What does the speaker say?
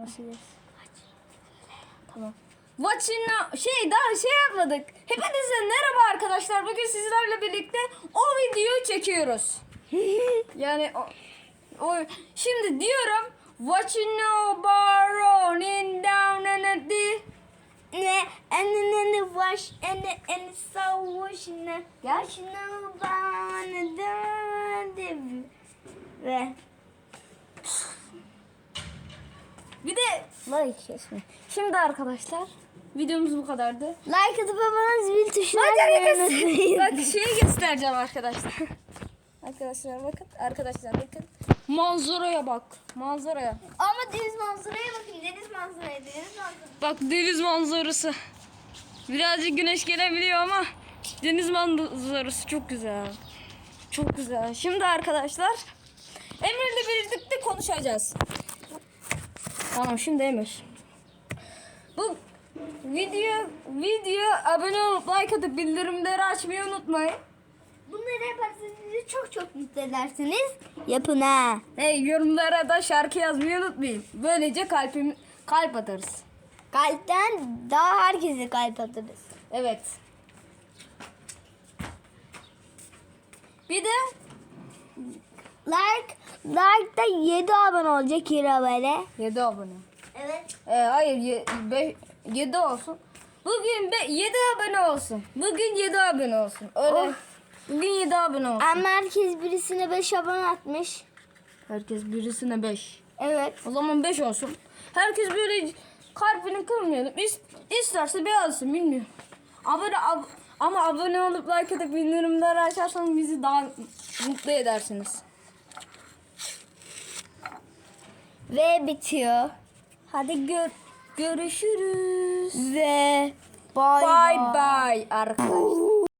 Nasıl yes? Tamam. Watching now- şey daha şey yapmadık. Hepinize merhaba arkadaşlar. Bugün sizlerle birlikte o videoyu çekiyoruz. Yani o, o şimdi diyorum Watching now bar running down and the Ne? And then the wash and the and so wash ne? Gel. Wash no bana döndü. Ve bir de like kesme. Şimdi arkadaşlar videomuz bu kadardı. like atıp abone zil tuşuna Bak basmayı şeyi göstereceğim arkadaşlar. Arkadaşlar bakın. Arkadaşlar bakın. Manzaraya bak. Manzaraya. Ama deniz manzaraya bakın. Deniz manzaraya, deniz manzaraya. Bak deniz manzarası. Birazcık güneş gelebiliyor ama deniz manzarası çok güzel. Çok güzel. Şimdi arkadaşlar Emir'le birlikte konuşacağız. Tamam şimdi Emir. Bu video video abone olup like atıp bildirimleri açmayı unutmayın. Bunları yaparsanız bizi çok çok mutlu edersiniz. Yapın ha. Hey yorumlara da şarkı yazmayı unutmayın. Böylece kalbim kalp atarız. Kalpten daha herkese kalp atarız. Evet. Bir de Like, like da 7 abone olacak 7 abone. 7 abone. Evet. Ee, hayır 7 olsun. Bugün 7 abone olsun. Bugün 7 abone olsun. Öyle. Of. Bugün 7 abone olsun. Ama herkes birisine 5 abone atmış. Herkes birisine 5. Evet. O zaman 5 olsun. Herkes böyle kalbini kırmayalım. İst, isterse beğensin bilmiyorum. Abone ab- ama abone olup like atıp bildirimleri açarsanız bizi daha mutlu edersiniz. Ve bitiyor. Hadi gör görüşürüz. Ve Bye bye arkadaşlar.